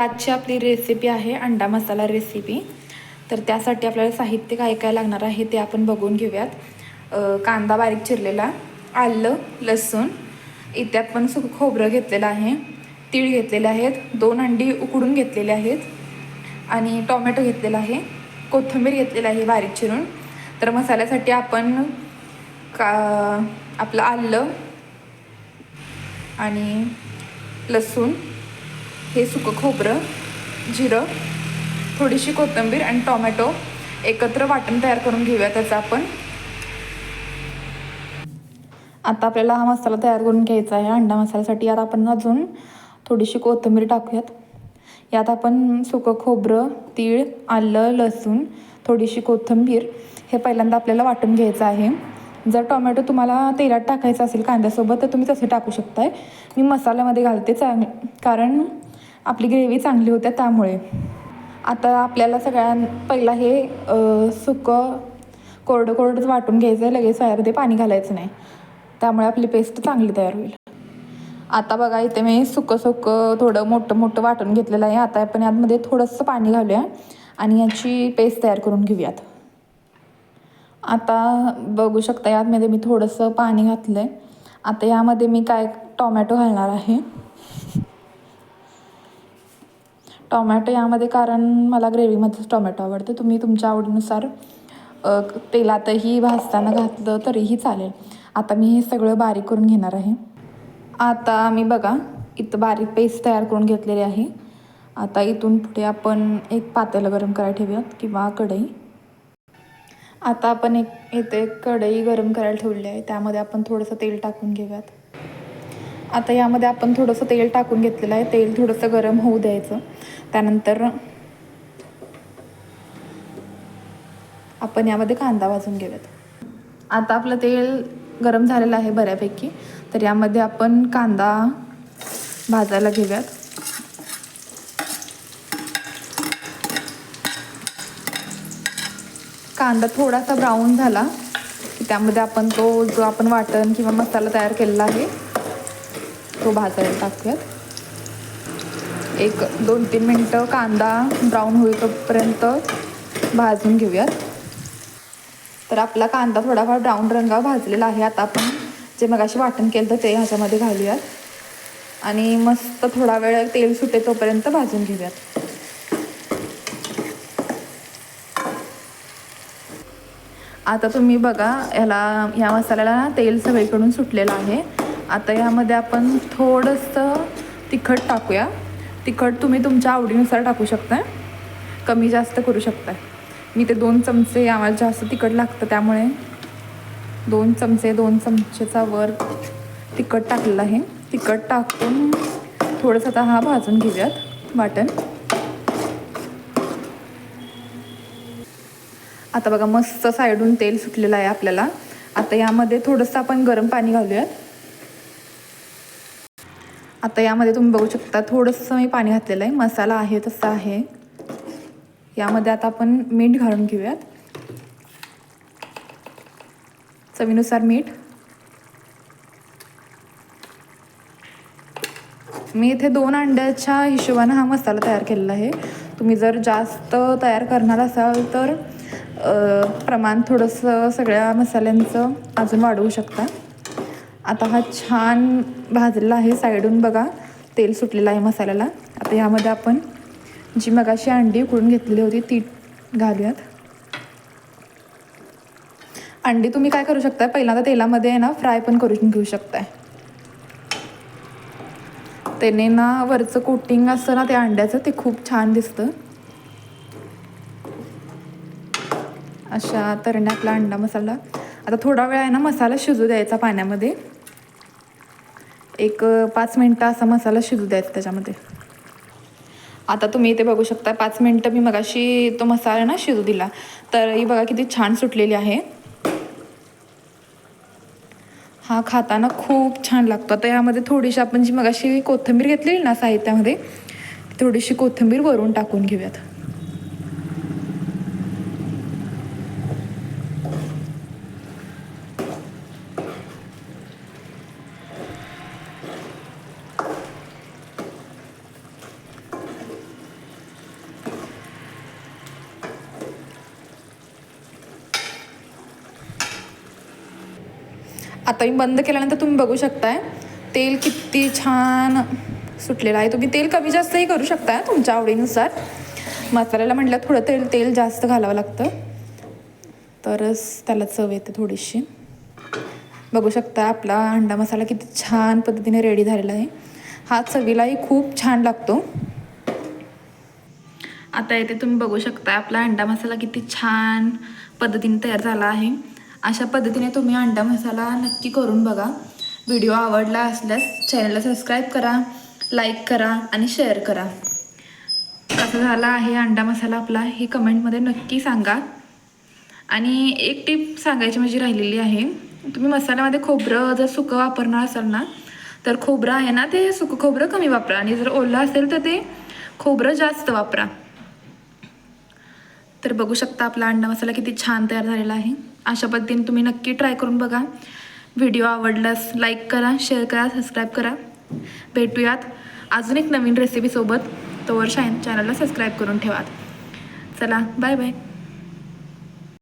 आजची आपली रेसिपी आहे अंडा मसाला रेसिपी तर त्यासाठी आपल्याला साहित्य काय काय लागणार आहे ते आपण बघून घेऊयात. कांदा बारीक चिरलेला आलं लसूण इथे आपण सुक खोबरं घेतलेलं आहे तीळ घेतलेले आहेत दोन अंडी उकडून घेतलेले आहेत आणि टोमॅटो घेतलेला आहे कोथिंबीर घेतलेलं आहे बारीक चिरून. तर मसाल्यासाठी आपण का आपलं आलं आणि लसूण हे सुकं खोबरं जिरं थोडीशी कोथिंबीर आणि टोमॅटो एकत्र वाटण तयार करून घेऊया त्याचं आपण. आता आपल्याला हा मसाला तयार करून घ्यायचा आहे. अंडा मसाल्यासाठी यात आपण अजून थोडीशी कोथिंबीर टाकूयात. यात आपण सुकं खोबरं तीळ आलं लसूण थोडीशी कोथिंबीर हे पहिल्यांदा आपल्याला वाटून घ्यायचं आहे. जर टोमॅटो तुम्हाला तेलात टाकायचं असेल कांद्यासोबत तर तुम्ही तसे टाकू शकताय. मी मसाल्यामध्ये घालते चांग कारण आपली ग्रेव्ही चांगली होते त्यामुळे. आता आपल्याला सगळ्यां पहिला हे सुकं कोरडं कोरडंच वाटून घ्यायचं आहे लगेच सोयामध्ये पाणी घालायचं नाही. त्यामुळे आपली पेस्ट चांगली तयार होईल. आता बघा इथे मी सुकं सुकं थोडं मोठं मोठं वाटून घेतलेलं आहे. आता आपण यामध्ये थोडंसं पाणी घालूया आणि याची पेस्ट तयार करून घेऊयात. आता बघू शकता यामध्ये मी थोडंसं पाणी घातलं आहे आता यामध्ये मी काय टोमॅटो घालणार आहे. टोमॅटो यामध्ये कारण मला ग्रेव्हीमध्येच टोमॅटो आवडते. तुम्ही तुमच्या आवडीनुसार तेलातही भाजताना घातलं तरीही चालेल. आता मी हे सगळं बारीक करून घेणार आहे. आता मी बघा इथं बारीक पेस्ट तयार करून घेतलेली आहे. आता इथून पुढे आपण एक पातेलं गरम करायला ठेवूयात किंवा कढई. आता आपण एक इथे एक कढई गरम करायला ठेवली आहे. त्यामध्ये आपण थोडंसं तेल टाकून घेऊयात. आता यामध्ये आपण थोडंसं तेल टाकून घेतलेलं आहे. तेल थोडंसं गरम होऊ द्यायचं. त्यानंतर आपण यामध्ये कांदा भाजून घेऊयात. आता आपलं तेल गरम झालेलं आहे बऱ्यापैकी. तर यामध्ये आपण कांदा भाजायला घेऊयात. कांदा थोडासा ब्राऊन झाला की त्यामध्ये आपण तो जो आपण वाटण किंवा मसाला तयार केलेला आहे तो भाजायला टाकूयात. एक दोन तीन मिनटं कांदा ब्राऊन होईपर्यंत भाजून घेऊयात. तर आपला कांदा थोडाफार ब्राऊन रंगा भाजलेला आहे. आता आपण जे मगाशी वाटण केलं तर ते ह्याच्यामध्ये घालूयात. आणि मस्त थोडा वेळ तेल सुटे तोपर्यंत भाजून घेऊयात. आता तुम्ही बघा याला ह्या मसाल्याला ना तेल सगळीकडून सुटलेलं आहे. आता यामध्ये आपण थोडंसं तिखट टाकूया. तिखट तुम्ही तुमच्या आवडीनुसार टाकू शकता कमी जास्त करू शकता मी ते दोन चमचे आम्हाला जास्त तिखट लागतं त्यामुळे दोन चमचे दोन चमचेचा वर तिखट टाकलेलं आहे. तिखट टाकून थोडंसं आता हा भाजून घेऊयात वाटण. आता बघा मस्त साईडून तेल सुटलेलं आहे आपल्याला. आता यामध्ये थोडंसं आपण गरम पाणी घालूयात. आता यामध्ये तुम्ही बघू शकता थोडंसं मी पाणी घातलेलं आहे. मसाला आहे तसा आहे. यामध्ये आता आपण मीठ घालून घेऊयात. चवीनुसार मीठ. मी इथे दोन अंड्याच्या हिशोबानं हा मसाला तयार केलेला आहे. तुम्ही जर जास्त तयार करणार असाल तर प्रमाण थोडंसं सगळ्या मसाल्यांचं अजून वाढवू शकता. आता हा छान भाजलेला आहे साईडून बघा. तेल सुटलेलं आहे मसाल्याला. आता यामध्ये आपण जी मगाशी अंडी उकडून घेतलेली होती ती घालूयात. अंडी तुम्ही काय करू शकताय? पहिल्यांदा तेलामध्ये आहे ना फ्राय पण करून घेऊ शकताय. त्याने ना वरचं कोटिंग असतं ना त्या अंड्याचं ते खूप छान दिसतं. अशा तऱ्हेने आपला अंडा मसाला. आता थोडा वेळ आहे ना मसाला शिजू द्यायचा पाण्यामध्ये. एक पाच मिनटं असा मसाला शिजू द्यायचा त्याच्यामध्ये. आता तुम्ही इथे बघू शकता पाच मिनटं मी मगाशी तो मसाला ना शिजू दिला. तर ही बघा किती छान सुटलेली आहे. हा खाताना खूप छान लागतो. आता यामध्ये थोडीशी आपण जी मगाशी कोथिंबीर घेतलेली ना साहित्यामध्ये थोडीशी कोथिंबीर वरून टाकून घेऊयात. आता मी बंद केल्यानंतर तुम्ही बघू शकताय. तेल किती छान सुटलेलं आहे. तुम्ही तेल कमी जास्तही करू शकताय तुमच्या आवडीनुसार. मसाल्याला म्हटलं थोडं तेल तेल जास्त घालावं लागतं. तरच त्याला चव येते थोडीशी. बघू शकता आपला अंडा मसाला किती छान पद्धतीने रेडी झालेला आहे. हा चवीलाही खूप छान लागतो. आता येथे तुम्ही बघू शकता आपला अंडा मसाला किती छान पद्धतीने तयार झाला आहे. अशा पद्धतीने तुम्ही अंडा मसाला नक्की करून बघा. व्हिडिओ आवडला असल्यास चॅनलला सबस्क्राईब करा लाईक करा आणि शेअर करा. कसा झाला आहे अंडा मसाला आपला हे कमेंटमध्ये नक्की सांगा. आणि एक टीप सांगायची माझी राहिलेली आहे तुम्ही मसाल्यामध्ये खोबरं जर सुकं वापरणार असाल ना तर खोबरं आहे ना ते सुकं खोबरं कमी वापरा. आणि जर ओलं असेल तर ते खोबरं जास्त वापरा. तर बघू शकता आपला अंडा मसाला किती छान तयार झालेला आहे. अशा पद्धतीने तुम्ही नक्की ट्राय करून बघा. व्हिडिओ आवडल्यास लाईक करा शेअर करा सबस्क्राईब करा. भेटूयात अजून एक नवीन रेसिपीसोबत तोवर शाईन चॅनलला सबस्क्राईब करून ठेवा. चला बाय बाय.